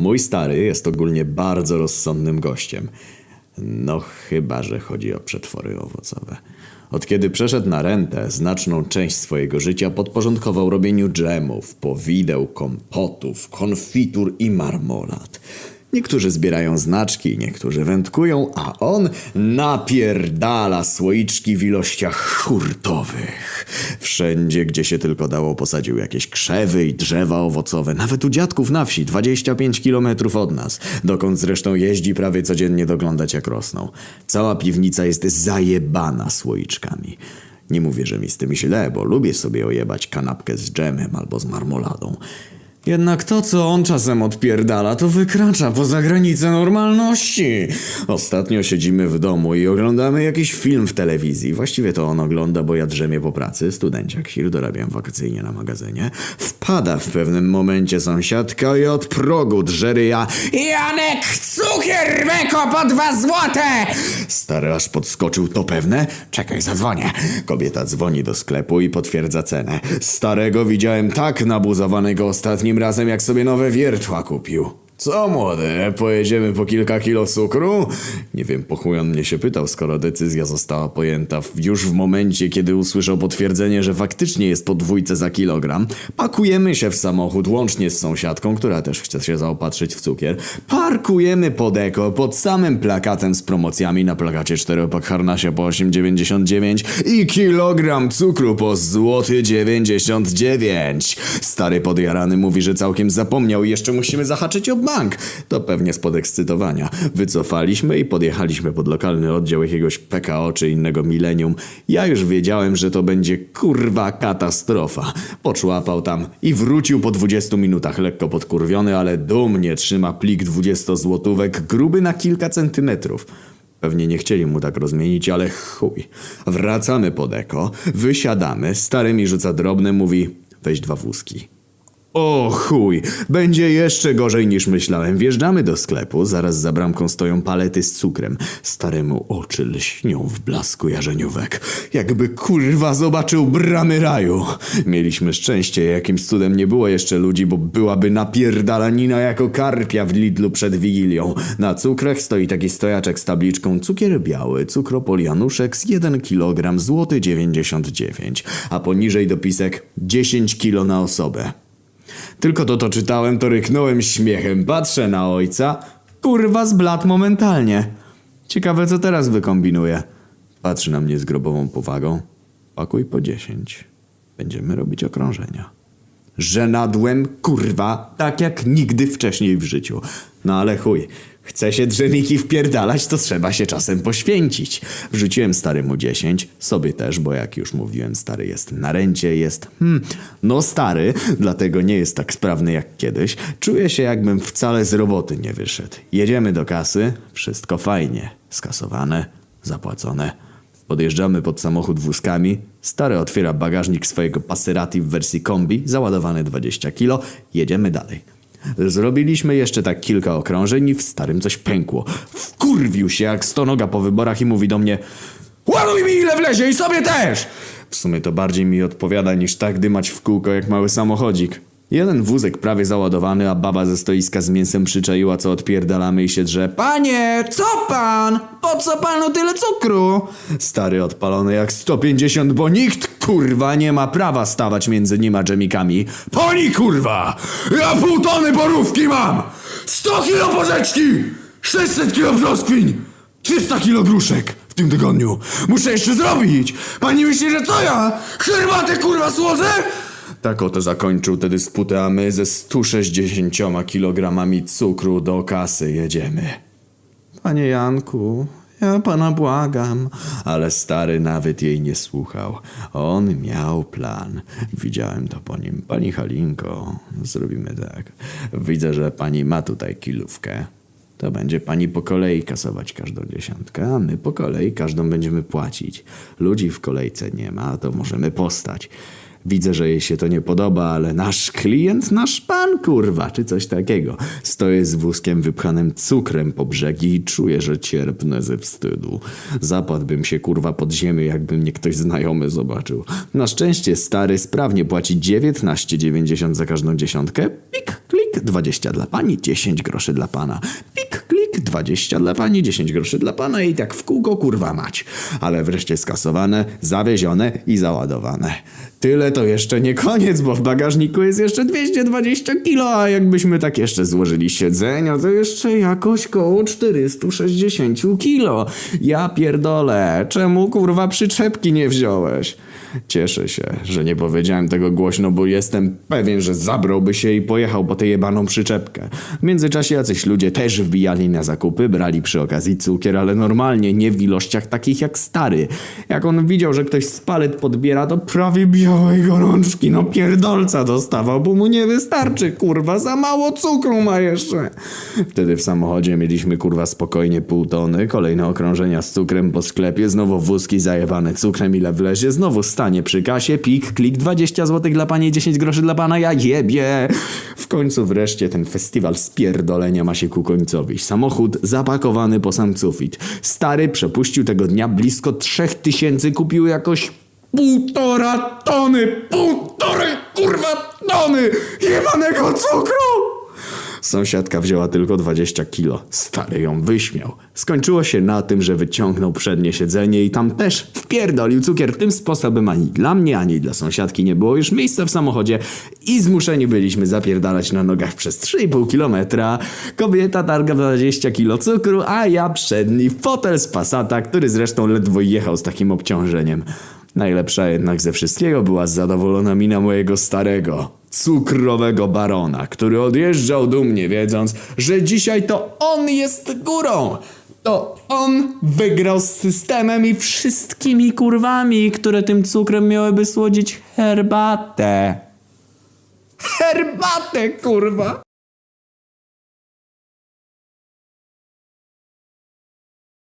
Mój stary jest ogólnie bardzo rozsądnym gościem. No chyba, że chodzi o przetwory owocowe. Od kiedy przeszedł na rentę, znaczną część swojego życia podporządkował robieniu dżemów, powideł, kompotów, konfitur i marmolad. Niektórzy zbierają znaczki, niektórzy wędkują, a on napierdala słoiczki w ilościach hurtowych. Wszędzie, gdzie się tylko dało, posadził jakieś krzewy i drzewa owocowe. Nawet u dziadków na wsi, 25 kilometrów od nas, dokąd zresztą jeździ prawie codziennie doglądać jak rosną. Cała piwnica jest zajebana słoiczkami. Nie mówię, że mi z tym źle, bo lubię sobie ojebać kanapkę z dżemem albo z marmoladą. Jednak to, co on czasem odpierdala, to wykracza poza granice normalności. Ostatnio siedzimy w domu i oglądamy jakiś film w telewizji. Właściwie to on ogląda, bo ja drzemię po pracy, studenciak Hir, dorabiam wakacyjnie na magazynie. Wpada w pewnym momencie sąsiadka i od progu drzeryja Janek, cukier meko po dwa złote! Stary aż podskoczył, to pewne? Czekaj, zadzwonię. Kobieta dzwoni do sklepu i potwierdza cenę. Starego widziałem tak nabuzowanego ostatnim razem, jak sobie nowe wiertła kupił. Co młody, pojedziemy po kilka kilo cukru? Nie wiem, po chuj on mnie się pytał, skoro decyzja została pojęta już w momencie, kiedy usłyszał potwierdzenie, że faktycznie jest po dwójce za kilogram. Pakujemy się w samochód łącznie z sąsiadką, która też chce się zaopatrzyć w cukier. Parkujemy pod eko, pod samym plakatem z promocjami na plakacie czteropak harnasia po 8,99 i kilogram cukru po złoty 99. Stary podjarany mówi, że całkiem zapomniał i jeszcze musimy zahaczyć o bank. To pewnie z podekscytowania. Wycofaliśmy i podjechaliśmy pod lokalny oddział jakiegoś PKO czy innego milenium. Ja już wiedziałem, że to będzie kurwa katastrofa. Poczłapał tam i wrócił po 20 minutach lekko podkurwiony, ale dumnie trzyma plik 20 złotówek gruby na kilka centymetrów. Pewnie nie chcieli mu tak rozmienić, ale chuj. Wracamy pod eko, wysiadamy, stary mi rzuca drobne, mówi weź dwa wózki. O chuj, będzie jeszcze gorzej niż myślałem. Wjeżdżamy do sklepu, zaraz za bramką stoją palety z cukrem. Staremu oczy lśnią w blasku jarzeniówek. Jakby kurwa zobaczył bramy raju. Mieliśmy szczęście, jakimś cudem nie było jeszcze ludzi, bo byłaby napierdalanina jako karpia w Lidlu przed Wigilią. Na cukrach stoi taki stojaczek z tabliczką cukier biały, cukropol Januszek z 1 kg złoty 99, a poniżej dopisek 10 kilo na osobę. Tylko to, to czytałem, to ryknąłem śmiechem. Patrzę na ojca. Kurwa, zbladł momentalnie. Ciekawe, co teraz wykombinuje. Patrzy na mnie z grobową powagą. Pakuj po dziesięć. Będziemy robić okrążenia. Żenadłem, kurwa, tak jak nigdy wcześniej w życiu. No ale chuj, chce się drzemiki wpierdalać, to trzeba się czasem poświęcić. Wrzuciłem staremu 10, sobie też, bo jak już mówiłem, stary jest na rencie, jest, hmm, no stary, dlatego nie jest tak sprawny jak kiedyś. Czuję się jakbym wcale z roboty nie wyszedł. Jedziemy do kasy, wszystko fajnie, skasowane, zapłacone. Podjeżdżamy pod samochód wózkami. Stary otwiera bagażnik swojego Passerati w wersji kombi, załadowany 20 kilo. Jedziemy dalej. Zrobiliśmy jeszcze tak kilka okrążeń i w starym coś pękło. Wkurwił się jak stonoga po wyborach i mówi do mnie Ładuj mi ile wlezie i sobie też! W sumie to bardziej mi odpowiada niż tak dymać w kółko jak mały samochodzik. Jeden wózek prawie załadowany, a baba ze stoiska z mięsem przyczaiła, co odpierdalamy i się drze. Panie, co pan? Po co panu tyle cukru? Stary odpalony jak 150, bo nikt kurwa nie ma prawa stawać między nim a dżemikami. Pani kurwa! Ja pół tony borówki mam! 100 kilo porzeczki! 600 kilo brzoskwiń! 300 kilo gruszek w tym tygodniu. Muszę jeszcze zrobić! Pani myśli, że co ja? Herbatę kurwa słodzę? Tak oto zakończył tedy sputę, a my ze 160 kilogramami cukru do kasy jedziemy. Panie Janku, ja pana błagam. Ale stary nawet jej nie słuchał. On miał plan. Widziałem to po nim. Pani Halinko, zrobimy tak. Widzę, że pani ma tutaj kilówkę. To będzie pani po kolei kasować każdą dziesiątkę, a my po kolei każdą będziemy płacić. Ludzi w kolejce nie ma, to możemy postać. Widzę, że jej się to nie podoba, ale nasz klient, nasz pan, kurwa, czy coś takiego. Stoję z wózkiem wypchanym cukrem po brzegi i czuję, że cierpnę ze wstydu. Zapadłbym się, kurwa, pod ziemię, jakby mnie ktoś znajomy zobaczył. Na szczęście stary sprawnie płaci 19,90 za każdą dziesiątkę. Pik, klik, 20 dla pani, 10 groszy dla pana. Pik, klik, 20 dla pani, 10 groszy dla pana i tak w kółko, kurwa mać. Ale wreszcie skasowane, zawiezione i załadowane. Tyle to jeszcze nie koniec, bo w bagażniku jest jeszcze 220 kilo, a jakbyśmy tak jeszcze złożyli siedzenia, to jeszcze jakoś koło 460 kilo. Ja pierdolę, czemu kurwa przyczepki nie wziąłeś? Cieszę się, że nie powiedziałem tego głośno, bo jestem pewien, że zabrałby się i pojechał po tę jebaną przyczepkę. W międzyczasie jacyś ludzie też wbijali na zakupy, brali przy okazji cukier, ale normalnie, nie w ilościach takich jak stary. Jak on widział, że ktoś z palet podbiera, to prawie białej gorączki, no pierdolca dostawał, bo mu nie wystarczy, kurwa, za mało cukru ma jeszcze. Wtedy w samochodzie mieliśmy, kurwa, spokojnie pół tony, kolejne okrążenia z cukrem po sklepie, znowu wózki zajebane cukrem ile wlezie, znowu stanie przy kasie, pik, klik, 20 zł dla pani, 10 groszy dla pana, ja jebie. W końcu wreszcie ten festiwal spierdolenia ma się ku końcowi. Samochód zapakowany po sam sufit. Stary przepuścił tego dnia blisko 3000, kupił jakoś półtora tony, półtorej kurwa tony jebanego cukru! Sąsiadka wzięła tylko 20 kilo. Stary ją wyśmiał. Skończyło się na tym, że wyciągnął przednie siedzenie i tam też wpierdolił cukier. Tym sposobem ani dla mnie, ani dla sąsiadki nie było już miejsca w samochodzie i zmuszeni byliśmy zapierdalać na nogach przez 3,5 kilometra. Kobieta targa 20 kilo cukru, a ja przedni fotel z Passata, który zresztą ledwo jechał z takim obciążeniem. Najlepsza jednak ze wszystkiego była zadowolona mina mojego starego, cukrowego barona, który odjeżdżał dumnie, wiedząc, że dzisiaj to on jest górą. To on wygrał z systemem i wszystkimi kurwami, które tym cukrem miałyby słodzić herbatę. Herbatę, kurwa!